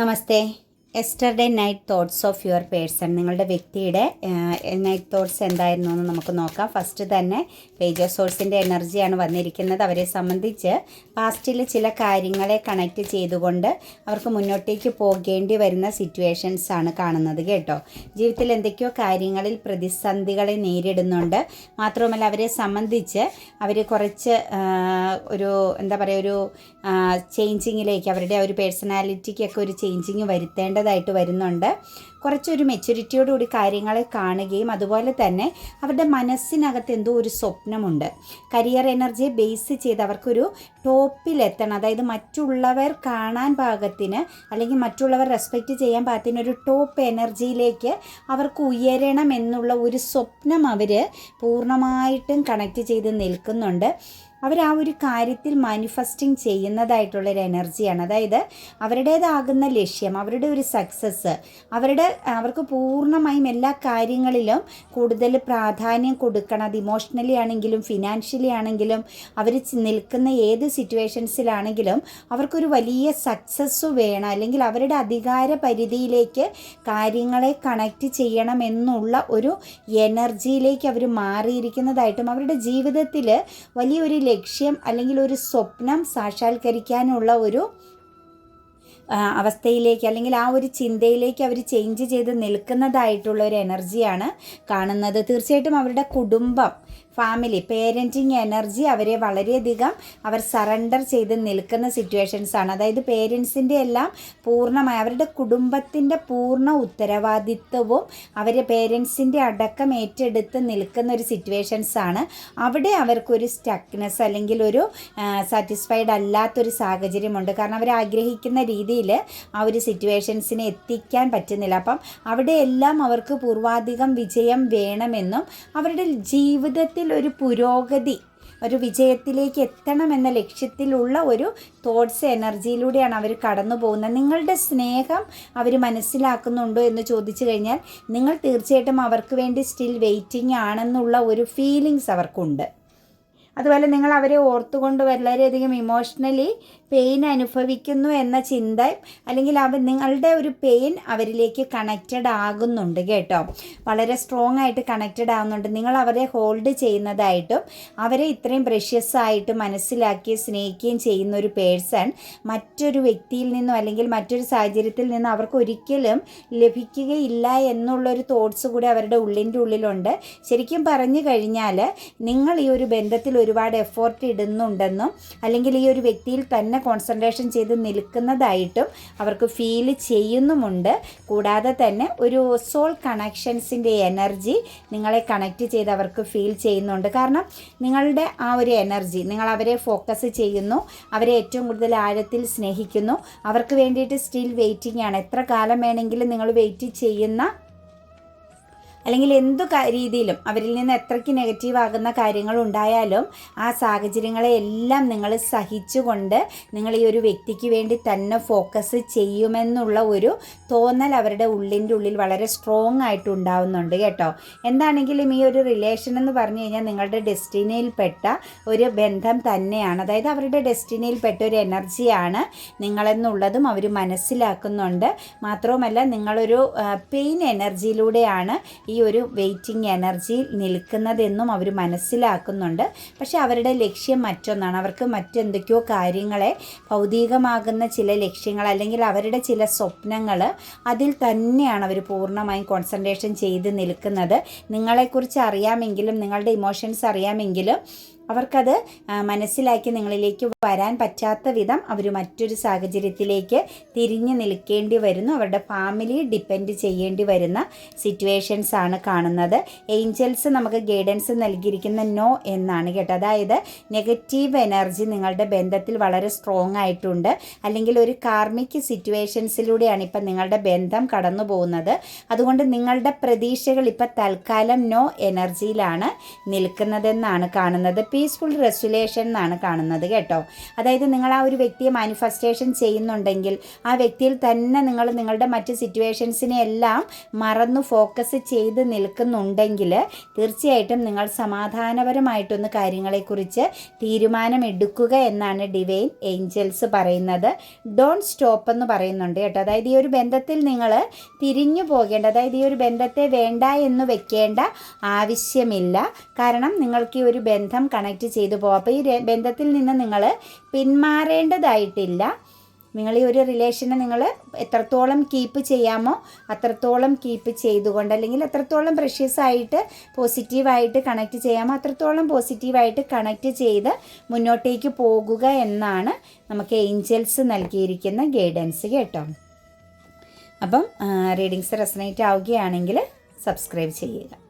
नमस्ते। Yesterday night thoughts of your person നിങ്ങളുടെ വ്യക്തിയുടെ നൈറ്റ് തോട്ട്സ് എന്തായിരുന്നു എന്ന് നമുക്ക് നോക്കാം. ഫസ്റ്റ് തന്നെ പേജ് സോഴ്സിന്റെ എനർജിയാണ് വന്നിരിക്കുന്നത്. അവരെ സംബന്ധിച്ച് പാസ്റ്റിൽ ചില കാര്യങ്ങളെ കണക്ട് ചെയ്തുകൊണ്ട് അവർക്ക് മുന്നോട്ടേക്ക് പോകേണ്ടി വരുന്ന സിറ്റുവേഷൻസ് ആണ് കാണുന്നത് കേട്ടോ. ജീവിതത്തിൽ എന്തൊക്കെയോ കാര്യങ്ങളിൽ പ്രതിസന്ധികളെ നേരിടുന്നുണ്ട്. മാത്രവുമല്ല അവരെ സംബന്ധിച്ച് അവർ കുറച്ച് ഒരു എന്താ പറയുക ഒരു ചേഞ്ചിങ്ങിലേക്ക് അവരുടെ ഒരു പേഴ്സണാലിറ്റിക്കൊക്കെ ഒരു ചേഞ്ചിങ് വരുത്തേണ്ടതായിട്ട് വരുന്നുണ്ട്. കുറച്ചൊരു മെച്യൂരിറ്റിയോടുകൂടി കാര്യങ്ങളെ കാണുകയും അതുപോലെ തന്നെ അവരുടെ മനസ്സിനകത്ത് എന്തോ ഒരു സ്വപ്നമുണ്ട്. കരിയർ എനർജിയെ ബേസ് ചെയ്ത് അവർക്കൊരു ടോപ്പിലെത്തണം. അതായത് മറ്റുള്ളവർ കാണാൻ പാകത്തിന് അല്ലെങ്കിൽ മറ്റുള്ളവർ റെസ്പെക്റ്റ് ചെയ്യാൻ പാകത്തിന് ഒരു ടോപ്പ് എനർജിയിലേക്ക് അവർക്ക് ഉയരണം എന്നുള്ള ഒരു സ്വപ്നം അവർ പൂർണമായിട്ടും കണക്ട് ചെയ്ത് നിൽക്കുന്നുണ്ട്. അവർ ആ ഒരു കാര്യത്തിൽ മാനിഫെസ്റ്റിംഗ് ചെയ്യുന്നതായിട്ടുള്ളൊരു എനർജിയാണ് അതായത് അവരുടേതാകുന്ന ലക്ഷ്യം അവരുടെ ഒരു സക്സസ് അവരുടെ അവർക്ക് പൂർണമായും എല്ലാ കാര്യങ്ങളിലും കൂടുതൽ പ്രാധാന്യം കൊടുക്കണം. അത് ഇമോഷണലി ആണെങ്കിലും ഫിനാൻഷ്യലി ആണെങ്കിലും അവർ നിൽക്കുന്ന ഏത് സിറ്റുവേഷൻസിലാണെങ്കിലും അവർക്കൊരു വലിയ സക്സസ് വേണം. അല്ലെങ്കിൽ അവരുടെ അധികാര പരിധിയിലേക്ക് കാര്യങ്ങളെ കണക്റ്റ് ചെയ്യണം എന്നുള്ള ഒരു എനർജിയിലേക്ക് അവർ മാറിയിരിക്കുന്നതായിട്ടും അവരുടെ ജീവിതത്തിൽ വലിയൊരു ലക്ഷ്യം അല്ലെങ്കിൽ ഒരു സ്വപ്നം സാക്ഷാത്കരിക്കാനുള്ള ഒരു അവസ്ഥയിലേക്ക് അല്ലെങ്കിൽ ആ ഒരു ചിന്തയിലേക്ക് അവർ ചേഞ്ച് ചെയ്ത് നിൽക്കുന്നതായിട്ടുള്ള ഒരു എനർജിയാണ് കാണുന്നത്. തീർച്ചയായിട്ടും അവരുടെ കുടുംബം ഫാമിലി പേരന്റിങ് എനർജി അവരെ വളരെയധികം അവർ സറണ്ടർ ചെയ്ത് നിൽക്കുന്ന സിറ്റുവേഷൻസ് ആണ്. അതായത് പേരൻസിന്റെ എല്ലാം പൂർണമായ അവരുടെ കുടുംബത്തിന്റെ പൂർണ ഉത്തരവാദിത്വവും അവരെ പേരൻസിന്റെ അടക്കം ഏറ്റെടുത്ത് നിൽക്കുന്ന ഒരു സിറ്റുവേഷൻസ് ആണ്. അവിടെ അവർക്കൊരു സ്റ്റക്നെസ് അല്ലെങ്കിൽ ഒരു സാറ്റിസ്ഫൈഡ് അല്ലാത്തൊരു സാഹചര്യമുണ്ട്. കാരണം അവർ ആഗ്രഹിക്കുന്ന രീതിയിൽ ആ ഒരു സിറ്റുവേഷൻസിനെ എത്തിക്കാൻ പറ്റുന്നില്ല. അപ്പം അവിടെയെല്ലാം അവർക്ക് പൂർവാധികം വിജയം വേണമെന്നും അവരുടെ ജീവിതത്തിൽ ഒരു പുരോഗതി ഒരു വിജയത്തിലേക്ക് എത്തണം എന്ന ലക്ഷ്യത്തിലുള്ള ഒരു തോട്ട്സ് എനർജിയിലൂടെയാണ് അവർ കടന്നു പോകുന്നത്. നിങ്ങളുടെ സ്നേഹം അവർ മനസ്സിലാക്കുന്നുണ്ടോ എന്ന് ചോദിച്ചു കഴിഞ്ഞാൽ നിങ്ങൾ തീർച്ചയായിട്ടും അവർക്ക് വേണ്ടി സ്റ്റിൽ വെയിറ്റിംഗ് ആണെന്നുള്ള ഒരു ഫീലിങ്സ് അവർക്കുണ്ട്. അതുപോലെ നിങ്ങൾ അവരെ ഓർത്തുകൊണ്ട് വളരെയധികം ഇമോഷണലി പെയിൻ അനുഭവിക്കുന്നു എന്ന ചിന്ത അല്ലെങ്കിൽ അവർ നിങ്ങളുടെ ഒരു പെയിൻ അവരിലേക്ക് കണക്റ്റഡ് ആകുന്നുണ്ട് കേട്ടോ. വളരെ സ്ട്രോങ് ആയിട്ട് കണക്റ്റഡ് ആകുന്നുണ്ട് നിങ്ങൾ അവരെ ഹോൾഡ് ചെയ്യുന്നതായിട്ടും അവരെ ഇത്രയും പ്രഷ്യസ് ആയിട്ട് മനസ്സിലാക്കി സ്നേഹിക്കുകയും ചെയ്യുന്ന ഒരു പേഴ്സൺ മറ്റൊരു വ്യക്തിയിൽ നിന്നും അല്ലെങ്കിൽ മറ്റൊരു സാഹചര്യത്തിൽ നിന്ന് അവർക്ക് ഒരിക്കലും ലഭിക്കുകയില്ല എന്നുള്ളൊരു തോട്ട്സ് കൂടി അവരുടെ ഉള്ളിന്റെ ഉള്ളിലുണ്ട്. ശരിക്കും പറഞ്ഞു കഴിഞ്ഞാൽ നിങ്ങൾ ഈ ഒരു ബന്ധത്തിൽ ഒരുപാട് എഫോർട്ട് ഇടുന്നുണ്ടെന്നും അല്ലെങ്കിൽ ഈ ഒരു വ്യക്തിയിൽ തന്നെ കോൺസെൻട്രേഷൻ ചെയ്ത് നിൽക്കുന്നതായിട്ടും അവർക്ക് ഫീൽ ചെയ്യുന്നുമുണ്ട്. കൂടാതെ തന്നെ ഒരു സോൾ കണക്ഷൻസിന്റെ എനർജി നിങ്ങളെ കണക്റ്റ് ചെയ്ത് അവർക്ക് ഫീൽ ചെയ്യുന്നുണ്ട്. കാരണം നിങ്ങളുടെ ആ ഒരു എനർജി നിങ്ങൾ അവരെ ഫോക്കസ് ചെയ്യുന്നു അവരെ ഏറ്റവും കൂടുതൽ ആഴത്തിൽ സ്നേഹിക്കുന്നു. അവർക്ക് വേണ്ടിയിട്ട് സ്റ്റിൽ വെയിറ്റിംഗ് ആണ്. എത്ര കാലം വേണമെങ്കിലും നിങ്ങൾ വെയിറ്റ് ചെയ്യുന്ന അല്ലെങ്കിൽ എന്തു രീതിയിലും അവരിൽ നിന്ന് എത്രയ്ക്ക് നെഗറ്റീവ് ആകുന്ന കാര്യങ്ങൾ ഉണ്ടായാലും ആ സാഹചര്യങ്ങളെ എല്ലാം നിങ്ങൾ സഹിച്ചുകൊണ്ട് നിങ്ങൾ ഈ ഒരു വ്യക്തിക്ക് വേണ്ടി തന്നെ ഫോക്കസ് ചെയ്യുമെന്നുള്ള ഒരു തോന്നൽ അവരുടെ ഉള്ളിന്റെ ഉള്ളിൽ വളരെ സ്ട്രോങ് ആയിട്ട് ഉണ്ടാവുന്നുണ്ട് കേട്ടോ. എന്താണെങ്കിലും ഈ ഒരു റിലേഷൻ എന്ന് പറഞ്ഞു കഴിഞ്ഞാൽ നിങ്ങളുടെ ഡെസ്റ്റിനിയിൽപ്പെട്ട ഒരു ബന്ധം തന്നെയാണ്. അതായത് അവരുടെ ഡെസ്റ്റിനിയിൽപ്പെട്ട ഒരു എനർജിയാണ് നിങ്ങളെന്നുള്ളതും അവർ മനസ്സിലാക്കുന്നുണ്ട്. മാത്രവുമല്ല നിങ്ങളൊരു പെയിൻ എനർജിയിലൂടെയാണ് ഈ ഒരു വെയിറ്റിംഗ് എനർജിയിൽ നിൽക്കുന്നതെന്നും അവർ മനസ്സിലാക്കുന്നുണ്ട്. പക്ഷെ അവരുടെ ലക്ഷ്യം മറ്റൊന്നാണ്. അവർക്ക് മറ്റെന്തൊക്കെയോ കാര്യങ്ങളെ ഭൗതികമാകുന്ന ചില ലക്ഷ്യങ്ങൾ അല്ലെങ്കിൽ അവരുടെ ചില സ്വപ്നങ്ങൾ അതിൽ തന്നെയാണ് അവർ പൂർണമായും കോൺസെൻട്രേഷൻ ചെയ്ത് നിൽക്കുന്നത്. നിങ്ങളെക്കുറിച്ച് അറിയാമെങ്കിലും നിങ്ങളുടെ ഇമോഷൻസ് അറിയാമെങ്കിലും അവർക്കത് മനസ്സിലാക്കി നിങ്ങളിലേക്ക് വരാൻ പറ്റാത്ത വിധം അവർ മറ്റൊരു സാഹചര്യത്തിലേക്ക് തിരിഞ്ഞു നിൽക്കേണ്ടി വരുന്നു. അവരുടെ ഫാമിലി ഡിപ്പെൻഡ് ചെയ്യേണ്ടി വരുന്ന സിറ്റുവേഷൻസ് ആണ് കാണുന്നത്. ഏഞ്ചൽസ് നമുക്ക് ഗൈഡൻസ് നൽകിയിരിക്കുന്ന നോ എന്നാണ് കേട്ടോ. അതായത് നെഗറ്റീവ് എനർജി നിങ്ങളുടെ ബന്ധത്തിൽ വളരെ സ്ട്രോങ് ആയിട്ടുണ്ട്. അല്ലെങ്കിൽ ഒരു കാർമിക് സിറ്റുവേഷൻസിലൂടെയാണ് ഇപ്പം നിങ്ങളുടെ ബന്ധം കടന്നു പോകുന്നത്. അതുകൊണ്ട് നിങ്ങളുടെ പ്രതീക്ഷകൾ ഇപ്പം തൽക്കാലം നോ എനർജിയിലാണ് നിൽക്കുന്നതെന്നാണ് കാണുന്നത്. പീസ്ഫുൾ റെസുലേഷൻ എന്നാണ് കാണുന്നത് കേട്ടോ. അതായത് നിങ്ങൾ ആ ഒരു വ്യക്തിയെ മാനിഫെസ്റ്റേഷൻ ചെയ്യുന്നുണ്ടെങ്കിൽ ആ വ്യക്തിയിൽ തന്നെ നിങ്ങൾ നിങ്ങളുടെ മറ്റ് സിറ്റുവേഷൻസിനെ എല്ലാം മറന്നു ഫോക്കസ് ചെയ്ത് നിൽക്കുന്നുണ്ടെങ്കിൽ തീർച്ചയായിട്ടും നിങ്ങൾ സമാധാനപരമായിട്ടൊന്ന് കാര്യങ്ങളെക്കുറിച്ച് തീരുമാനമെടുക്കുക എന്നാണ് ഡിവൈൻ ഏഞ്ചൽസ് പറയുന്നത്. ഡോൺ സ്റ്റോപ്പ് എന്ന് പറയുന്നുണ്ട് കേട്ടോ. അതായത് ഈ ഒരു ബന്ധത്തിൽ നിങ്ങൾ തിരിഞ്ഞു പോകേണ്ട അതായത് ഈ ഒരു ബന്ധത്തെ വേണ്ട എന്ന് വെക്കേണ്ട ആവശ്യമില്ല. കാരണം നിങ്ങൾക്ക് ഈ ഒരു ബന്ധം ചെയ്തു പോകാം അപ്പോൾ ഈ ബന്ധത്തിൽ നിന്ന് നിങ്ങൾ പിന്മാറേണ്ടതായിട്ടില്ല. നിങ്ങൾ ഈ ഒരു റിലേഷനെ നിങ്ങൾ എത്രത്തോളം കീപ്പ് ചെയ്യാമോ അത്രത്തോളം കീപ്പ് ചെയ്തുകൊണ്ട് അല്ലെങ്കിൽ എത്രത്തോളം പ്രഷ്യസ് ആയിട്ട് പോസിറ്റീവായിട്ട് കണക്ട് ചെയ്യാമോ അത്രത്തോളം പോസിറ്റീവായിട്ട് കണക്ട് ചെയ്ത് മുന്നോട്ടേക്ക് പോകുക എന്നാണ് നമുക്ക് ഏഞ്ചൽസ് നൽകിയിരിക്കുന്ന ഗൈഡൻസ് കേട്ടോ. അപ്പം റീഡിങ്സ് റെസനേറ്റ് ആവുകയാണെങ്കിൽ സബ്സ്ക്രൈബ് ചെയ്യുക.